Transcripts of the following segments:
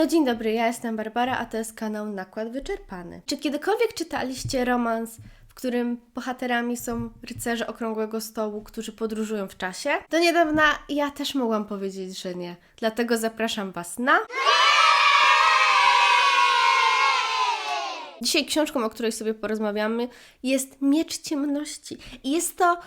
No dzień dobry, ja jestem Barbara, a to jest kanał Nakład Wyczerpany. Czy kiedykolwiek czytaliście romans, w którym bohaterami są rycerze okrągłego stołu, którzy podróżują w czasie? Do niedawna ja też mogłam powiedzieć, że nie. Dlatego zapraszam Was na... Dzisiaj książką, o której sobie porozmawiamy, jest Miecz Ciemności. I jest to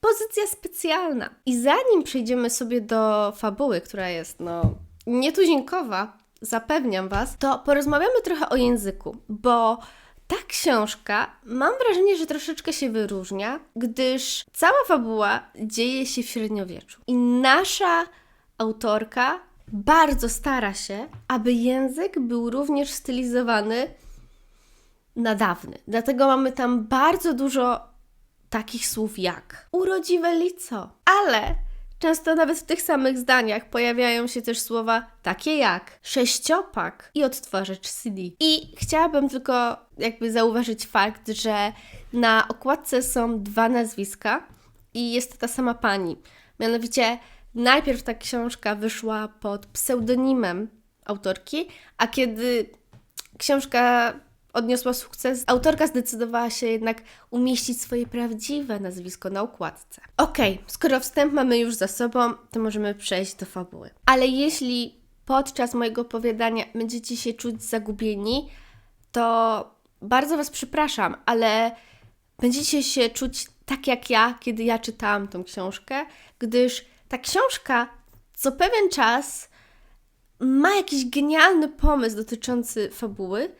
pozycja specjalna. I zanim przejdziemy sobie do fabuły, która jest, no, nietuzinkowa, zapewniam Was, to porozmawiamy trochę o języku, bo ta książka, mam wrażenie, że troszeczkę się wyróżnia, gdyż cała fabuła dzieje się w średniowieczu. I nasza autorka bardzo stara się, aby język był również stylizowany na dawny. Dlatego mamy tam bardzo dużo takich słów jak urodziwe lico, ale często nawet w tych samych zdaniach pojawiają się też słowa takie jak sześciopak i odtwarzacz CD. I chciałabym tylko jakby zauważyć fakt, że na okładce są dwa nazwiska i jest to ta sama pani. Mianowicie najpierw ta książka wyszła pod pseudonimem autorki, a kiedy książka odniosła sukces, autorka zdecydowała się jednak umieścić swoje prawdziwe nazwisko na okładce. Okej, skoro wstęp mamy już za sobą, to możemy przejść do fabuły. Ale jeśli podczas mojego opowiadania będziecie się czuć zagubieni, to bardzo Was przepraszam, ale będziecie się czuć tak jak ja, kiedy ja czytałam tą książkę, gdyż ta książka co pewien czas ma jakiś genialny pomysł dotyczący fabuły,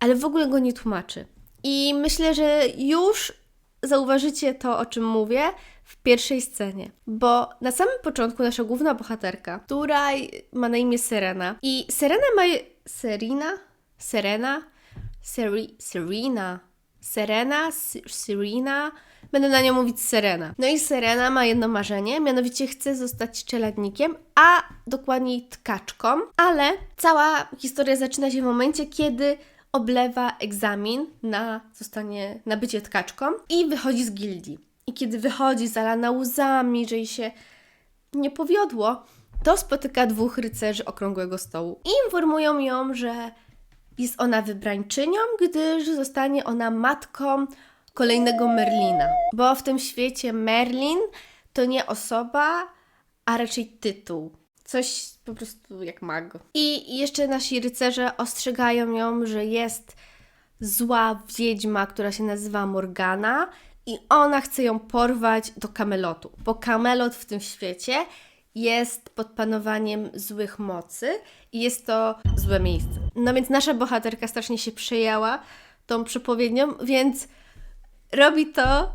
ale w ogóle go nie tłumaczy. I myślę, że już zauważycie to, o czym mówię w pierwszej scenie. Bo na samym początku nasza główna bohaterka, która ma na imię Serena. I Serena ma. Serena? Serena? Seri... Serena? Serena? Serena? Będę na nią mówić Serena. No i Serena ma jedno marzenie, mianowicie chce zostać czeladnikiem, a dokładniej tkaczką, ale cała historia zaczyna się w momencie, kiedy oblewa egzamin na zostanie na bycie tkaczką i wychodzi z gildii. I kiedy wychodzi zalana łzami, że jej się nie powiodło, to spotyka dwóch rycerzy okrągłego stołu i informują ją, że jest ona wybrańczynią, gdyż zostanie ona matką kolejnego Merlina. Bo w tym świecie Merlin to nie osoba, a raczej tytuł. Coś po prostu jak mag. I jeszcze nasi rycerze ostrzegają ją, że jest zła wiedźma, która się nazywa Morgana i ona chce ją porwać do Kamelotu, bo Kamelot w tym świecie jest pod panowaniem złych mocy i jest to złe miejsce. No więc nasza bohaterka strasznie się przejęła tą przepowiednią, więc robi to,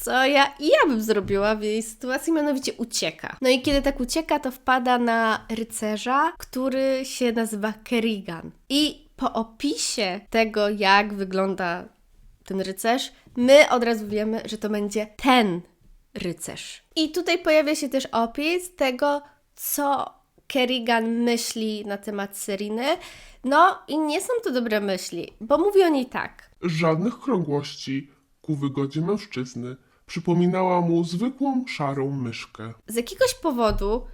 co ja i ja bym zrobiła w jej sytuacji, mianowicie ucieka. No i kiedy tak ucieka, to wpada na rycerza, który się nazywa Kerrigan. I po opisie tego, jak wygląda ten rycerz, my od razu wiemy, że to będzie ten rycerz. I tutaj pojawia się też opis tego, co Kerrigan myśli na temat Seriny. No i nie są to dobre myśli, bo mówi o niej tak. Żadnych krągłości ku wygodzie mężczyzny. Przypominała mu zwykłą szarą myszkę. z jakiegoś powodu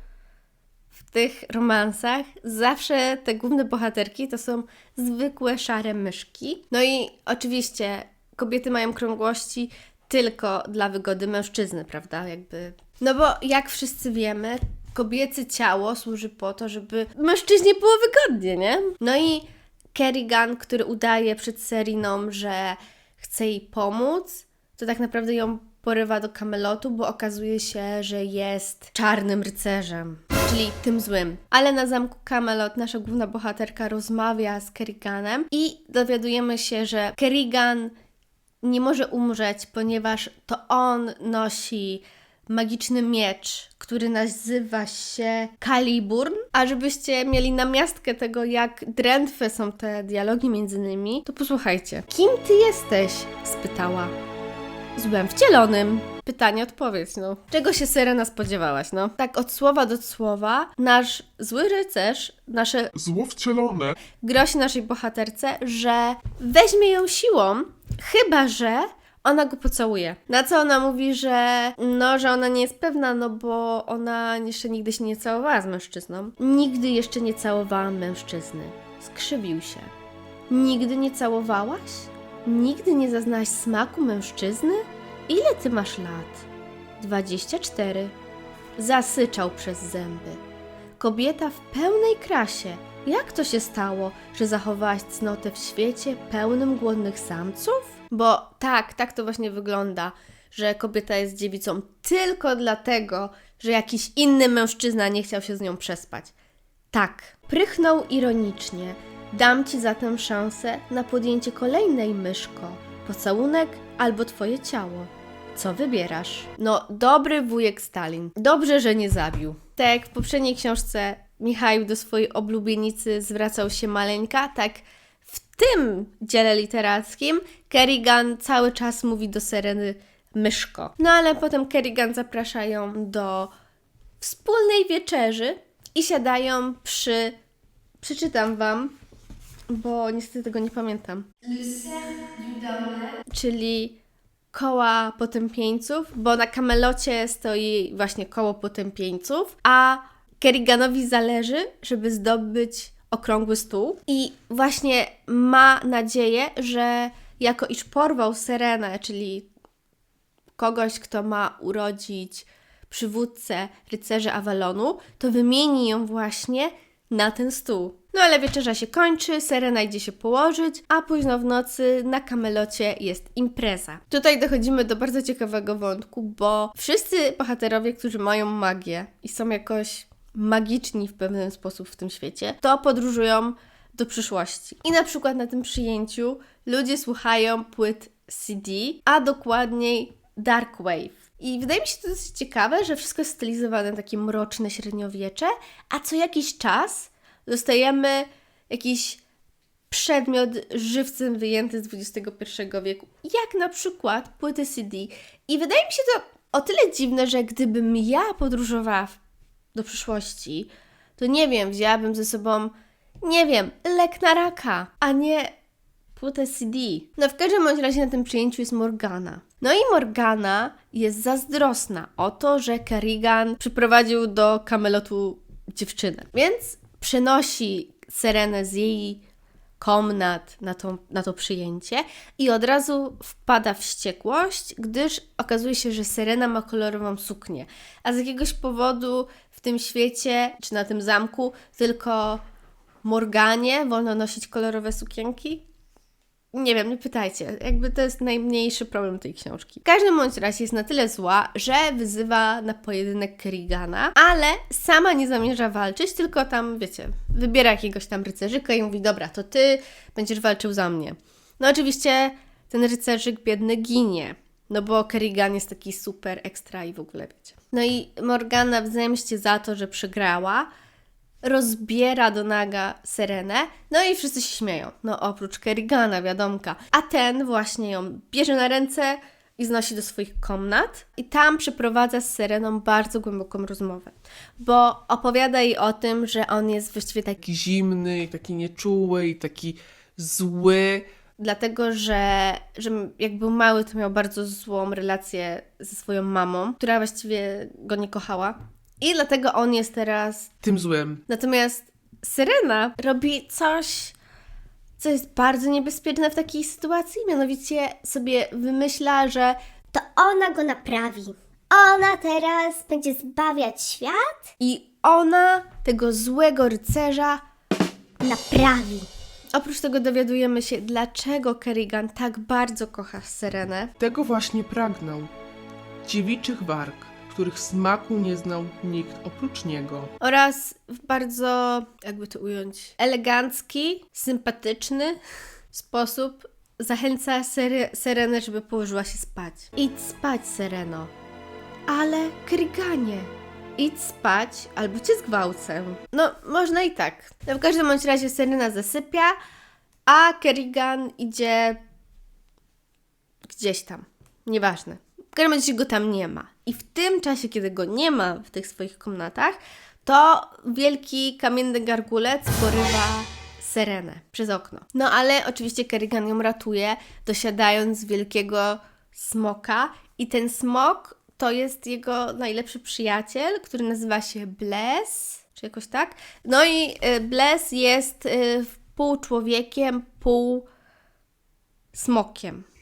w tych romansach zawsze te główne bohaterki to są zwykłe szare myszki. No i oczywiście kobiety mają krągłości tylko dla wygody mężczyzny, prawda? Jakby. No bo jak wszyscy wiemy, kobiece ciało służy po to, żeby mężczyźnie było wygodnie, nie? No i Kerrigan, który udaje przed Seriną, że chce jej pomóc, to tak naprawdę ją porywa do Kamelotu, bo okazuje się, że jest czarnym rycerzem, czyli tym złym. Ale na zamku Kamelot nasza główna bohaterka rozmawia z Kerriganem i dowiadujemy się, że Kerrigan nie może umrzeć, ponieważ to on nosi magiczny miecz, który nazywa się Caliburn. A żebyście mieli namiastkę tego, jak drętwe są te dialogi między nimi, to posłuchajcie. Kim ty jesteś? spytała. Złem wcielonym. Pytanie, odpowiedź, no. Czego się Serena spodziewałaś, no? Tak od słowa do słowa, nasz zły rycerz, nasze Zło wcielone grozi naszej bohaterce, że weźmie ją siłą, chyba że ona go pocałuje. Na co ona mówi, że no, że ona nie jest pewna, no bo ona jeszcze nigdy się nie całowała z mężczyzną. Nigdy jeszcze nie całowałam mężczyzny. Skrzywił się. Nigdy nie całowałaś? Nigdy nie zaznałaś smaku mężczyzny? Ile ty masz lat? 24. Zasyczał przez zęby. Kobieta w pełnej krasie. Jak to się stało, że zachowałaś cnotę w świecie pełnym głodnych samców? Bo tak, tak to właśnie wygląda, że kobieta jest dziewicą tylko dlatego, że jakiś inny mężczyzna nie chciał się z nią przespać. Tak, prychnął ironicznie. Dam ci zatem szansę na podjęcie kolejnej myszko. Pocałunek albo twoje ciało. Co wybierasz? No, dobry wujek Stalin. Dobrze, że nie zabił. Tak jak w poprzedniej książce Michał do swojej oblubienicy zwracał się maleńka, tak w tym dziele literackim Kerrigan cały czas mówi do Sereny myszko. No ale potem Kerrigan zaprasza ją do wspólnej wieczerzy i siadają przy... Przeczytam wam, bo niestety tego nie pamiętam. Czyli koła potępieńców, bo na kamelocie stoi właśnie koło potępieńców, a Kerriganowi zależy, żeby zdobyć okrągły stół i właśnie ma nadzieję, że jako iż porwał Serenę, czyli kogoś, kto ma urodzić przywódcę rycerzy Avalonu, to wymieni ją właśnie na ten stół. No ale wieczerza się kończy, Serena idzie się położyć, a późno w nocy na kamelocie jest impreza. Tutaj dochodzimy do bardzo ciekawego wątku, bo wszyscy bohaterowie, którzy mają magię i są jakoś magiczni w pewien sposób w tym świecie, to podróżują do przyszłości. I na przykład na tym przyjęciu ludzie słuchają płyt CD, a dokładniej Dark Wave. I wydaje mi się to dosyć ciekawe, że wszystko jest stylizowane takie mroczne średniowiecze, a co jakiś czas dostajemy jakiś przedmiot żywcem wyjęty z XXI wieku, jak na przykład płyty CD. I wydaje mi się to o tyle dziwne, że gdybym ja podróżowała do przyszłości, to nie wiem, wzięłabym ze sobą, nie wiem, lek na raka, a nie płytę CD. No w każdym bądź razie na tym przyjęciu jest Morgana. No i Morgana jest zazdrosna o to, że Kerrigan przyprowadził do Kamelotu dziewczynę. Więc przenosi Serenę z jej komnat na to, na to przyjęcie i od razu wpada w wściekłość, gdyż okazuje się, że Serena ma kolorową suknię, a z jakiegoś powodu w tym świecie, czy na tym zamku, tylko Morganie wolno nosić kolorowe sukienki. Nie wiem, nie pytajcie. Jakby to jest najmniejszy problem tej książki. W każdym bądź razie jest na tyle zła, że wyzywa na pojedynek Kerrigana, ale sama nie zamierza walczyć, tylko tam, wiecie, wybiera jakiegoś tam rycerzyka i mówi, dobra, to ty będziesz walczył za mnie. No oczywiście ten rycerzyk biedny ginie, no bo Kerrigan jest taki super ekstra i w ogóle wiecie. No i Morgana w zemście za to, że przegrała, rozbiera do naga Serenę, no i wszyscy się śmieją. No oprócz Kerrigana, wiadomka. A ten właśnie ją bierze na ręce i znosi do swoich komnat i tam przeprowadza z Sereną bardzo głęboką rozmowę, bo opowiada jej o tym, że on jest właściwie taki zimny, taki nieczuły, i taki zły. dlatego, że, że jak był mały, to miał bardzo złą relację ze swoją mamą, która właściwie go nie kochała. I dlatego on jest teraz Tym złym. Natomiast Syrena robi coś, co jest bardzo niebezpieczne w takiej sytuacji, mianowicie sobie wymyśla, że To ona go naprawi. Ona teraz będzie zbawiać świat? i ona tego złego rycerza. Naprawi. Oprócz tego dowiadujemy się, dlaczego Kerrigan tak bardzo kocha Syrenę. Tego właśnie pragnął. Dziewiczych warg, których smaku nie znał nikt oprócz niego. Oraz w bardzo, jakby to ująć, elegancki, sympatyczny sposób zachęca Sere- Serenę, żeby położyła się spać. Idź spać, Sereno. Ale Kryganie, idź spać albo cię zgwałcę. No, można i tak. No, w każdym bądź razie Serena zasypia, a Kerrigan idzie gdzieś tam. Nieważne. W każdym razie go tam nie ma. I w tym czasie, kiedy go nie ma w tych swoich komnatach, to wielki kamienny gargulec porywa Serenę przez okno. No ale oczywiście Kerrigan ją ratuje, dosiadając wielkiego smoka i ten smok to jest jego najlepszy przyjaciel, który nazywa się Bless, czy jakoś tak. No i y, Bless jest y, pół człowiekiem, pół smokiem.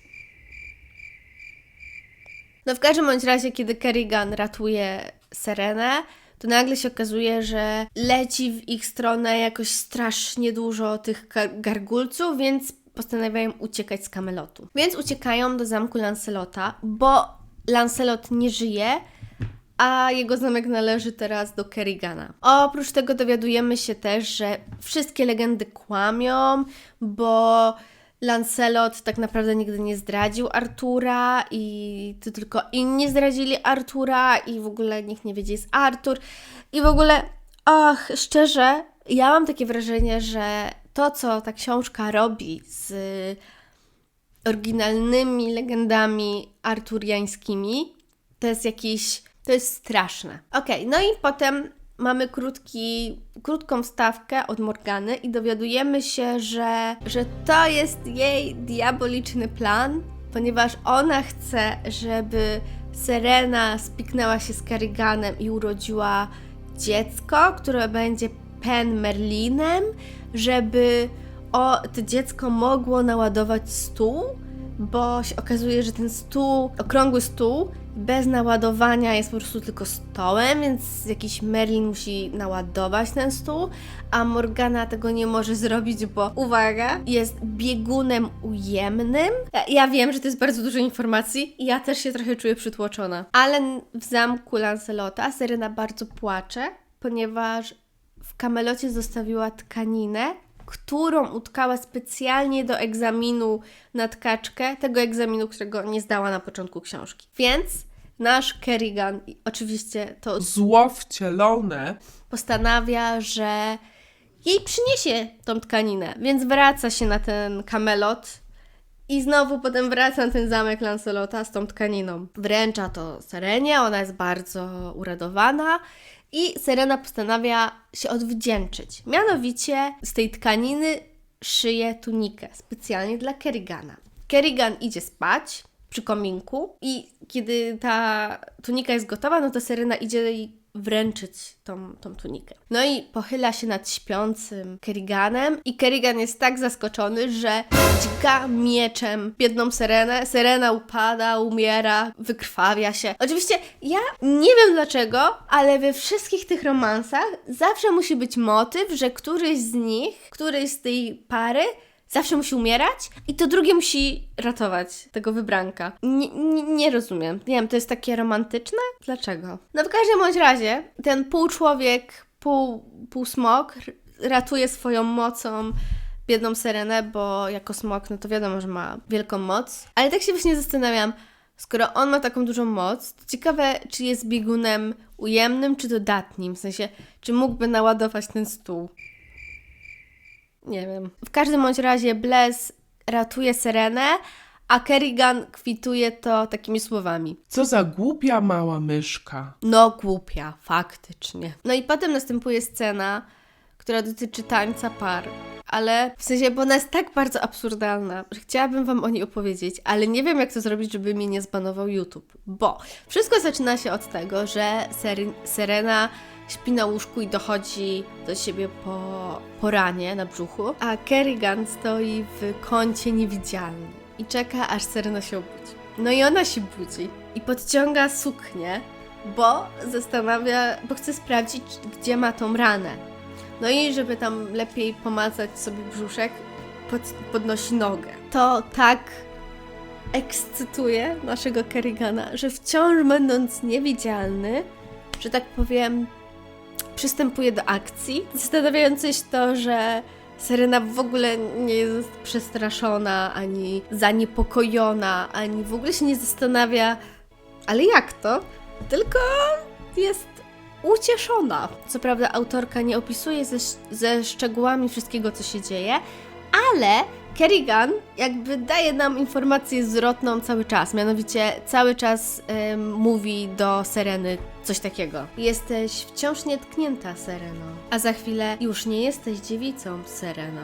No w każdym bądź razie, kiedy Kerrigan ratuje Serenę, to nagle się okazuje, że leci w ich stronę jakoś strasznie dużo tych gar- gargulców, więc postanawiają uciekać z Kamelotu. Więc uciekają do zamku Lancelota, bo Lancelot nie żyje, a jego zamek należy teraz do Kerrigana. Oprócz tego dowiadujemy się też, że wszystkie legendy kłamią, bo Lancelot tak naprawdę nigdy nie zdradził Artura i to tylko inni zdradzili Artura i w ogóle nikt nie wie, gdzie jest Artur. I w ogóle, ach, szczerze, ja mam takie wrażenie, że to, co ta książka robi z oryginalnymi legendami arturiańskimi, to jest jakiś, to jest straszne. Okej, no i potem mamy krótki, krótką wstawkę od Morgany i dowiadujemy się, że, że to jest jej diaboliczny plan, ponieważ ona chce, żeby Serena spiknęła się z Kerriganem i urodziła dziecko, które będzie Pen Merlinem, żeby o, to dziecko mogło naładować stół, bo się okazuje, że ten stół, okrągły stół, bez naładowania jest po prostu tylko stołem, więc jakiś Merlin musi naładować ten stół, a Morgana tego nie może zrobić, bo uwaga, jest biegunem ujemnym. Ja, ja wiem, że to jest bardzo dużo informacji i ja też się trochę czuję przytłoczona. Ale w zamku Lancelota Serena bardzo płacze, ponieważ w kamelocie zostawiła tkaninę, którą utkała specjalnie do egzaminu na tkaczkę, tego egzaminu, którego nie zdała na początku książki. Więc nasz Kerrigan, oczywiście to Zło wcielone postanawia, że jej przyniesie tą tkaninę, więc wraca się na ten kamelot i znowu potem wraca na ten zamek Lancelota z tą tkaniną. Wręcza to Serenie, ona jest bardzo uradowana i Serena postanawia się odwdzięczyć. Mianowicie z tej tkaniny szyje tunikę specjalnie dla Kerrigana. Kerrigan idzie spać przy kominku i kiedy ta tunika jest gotowa, no to Serena idzie jej wręczyć tą, tą tunikę. No i pochyla się nad śpiącym Kerriganem i Kerrigan jest tak zaskoczony, że dźga mieczem biedną Serenę. Serena upada, umiera, wykrwawia się. Oczywiście ja nie wiem dlaczego, ale we wszystkich tych romansach zawsze musi być motyw, że któryś z nich, któryś z tej pary zawsze musi umierać i to drugie musi ratować tego wybranka. Nie, nie, nie rozumiem. Nie wiem, to jest takie romantyczne? Dlaczego? No w każdym bądź razie, ten pół człowiek, pół, pół smok ratuje swoją mocą biedną Serenę, bo jako smok, no to wiadomo, że ma wielką moc. Ale tak się właśnie zastanawiam, skoro on ma taką dużą moc, to ciekawe, czy jest biegunem ujemnym, czy dodatnim. W sensie, czy mógłby naładować ten stół. Nie wiem. W każdym bądź razie Bless ratuje Serenę, a Kerrigan kwituje to takimi słowami. Co za głupia mała myszka. No głupia, faktycznie. No i potem następuje scena, która dotyczy tańca par. Ale w sensie, bo ona jest tak bardzo absurdalna, że chciałabym Wam o niej opowiedzieć, ale nie wiem, jak to zrobić, żeby mnie nie zbanował YouTube. Bo wszystko zaczyna się od tego, że Seri- Serena śpi na łóżku i dochodzi do siebie po, po ranie na brzuchu, a Kerrigan stoi w kącie niewidzialny i czeka, aż Serena się obudzi. No i ona się budzi i podciąga suknię, bo zastanawia, bo chce sprawdzić, gdzie ma tą ranę. No i żeby tam lepiej pomacać sobie brzuszek, pod, podnosi nogę. To tak ekscytuje naszego Kerrigana, że wciąż będąc niewidzialny, że tak powiem, przystępuje do akcji, zastanawiając się to, że Serena w ogóle nie jest przestraszona, ani zaniepokojona, ani w ogóle się nie zastanawia, ale jak to? Tylko jest ucieszona. Co prawda, autorka nie opisuje ze, ze szczegółami wszystkiego, co się dzieje, ale Kerrigan jakby daje nam informację zwrotną cały czas. Mianowicie cały czas mówi do Sereny coś takiego. Jesteś wciąż nietknięta, Sereno, a za chwilę już nie jesteś dziewicą, Sereno.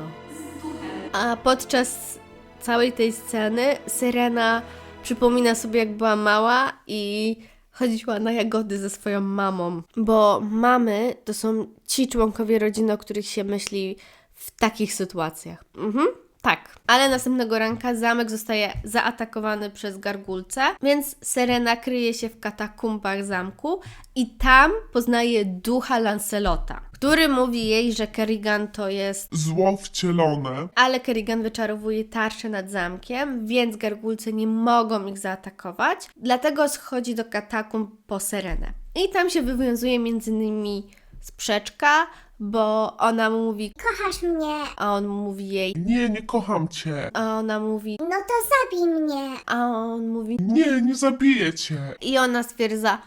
A podczas całej tej sceny Serena przypomina sobie, jak była mała i chodziła na jagody ze swoją mamą. Bo mamy to są ci członkowie rodziny, o których się myśli w takich sytuacjach. Mhm. Tak, ale następnego ranka zamek zostaje zaatakowany przez gargulce, więc Serena kryje się w katakumbach zamku i tam poznaje ducha Lancelota, który mówi jej, że Kerrigan to jest Zło wcielone. ale Kerrigan wyczarowuje tarczę nad zamkiem, więc gargulce nie mogą ich zaatakować. Dlatego schodzi do katakumb po Serenę. I tam się wywiązuje między nimi sprzeczka, bo ona mu mówi, Kochasz mnie? a on mówi jej, Nie, nie kocham cię. a ona mówi, No to zabij mnie. a on mówi. Nie, nie zabiję cię. I ona stwierdza,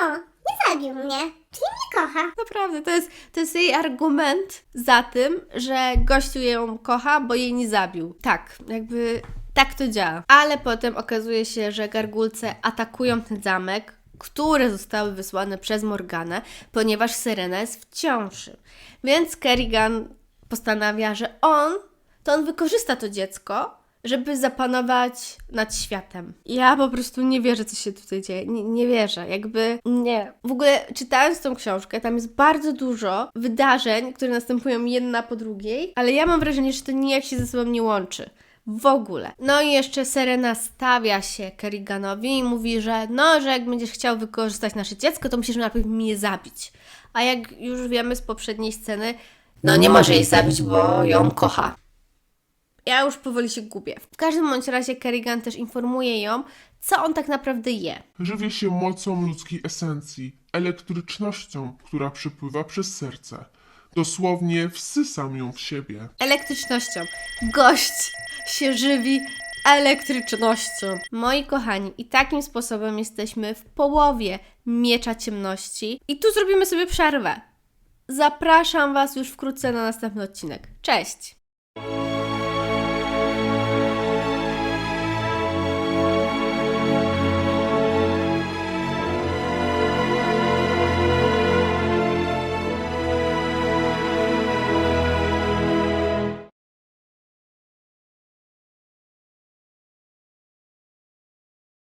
O, nie zabił mnie. Czyli mnie kocha. naprawdę, to jest, to jest jej argument za tym, że gościu ją kocha, bo jej nie zabił. Tak, jakby tak to działa. Ale potem okazuje się, że gargulce atakują ten zamek, które zostały wysłane przez Morganę, ponieważ Serena jest w ciąży. Więc Kerrigan postanawia, że on, to on wykorzysta to dziecko, żeby zapanować nad światem. Ja po prostu nie wierzę, co się tutaj dzieje. Nie, nie wierzę, jakby nie. W ogóle czytając tą książkę, tam jest bardzo dużo wydarzeń, które następują jedna po drugiej, ale ja mam wrażenie, że to nijak się ze sobą nie łączy. W ogóle. No i jeszcze Serena stawia się Kerriganowi i mówi, że no, że jak będziesz chciał wykorzystać nasze dziecko, to musisz najpierw mnie zabić. A jak już wiemy z poprzedniej sceny, no nie może jej zabić, bo ją kocha. Ja już powoli się gubię. W każdym bądź razie Kerrigan też informuje ją, co on tak naprawdę je. Żywię się mocą ludzkiej esencji, elektrycznością, która przypływa przez serce. Dosłownie wsysam ją w siebie. Elektrycznością. Gość się żywi elektrycznością. Moi kochani, i takim sposobem jesteśmy w połowie miecza ciemności. I tu zrobimy sobie przerwę. Zapraszam Was już wkrótce na następny odcinek. Cześć!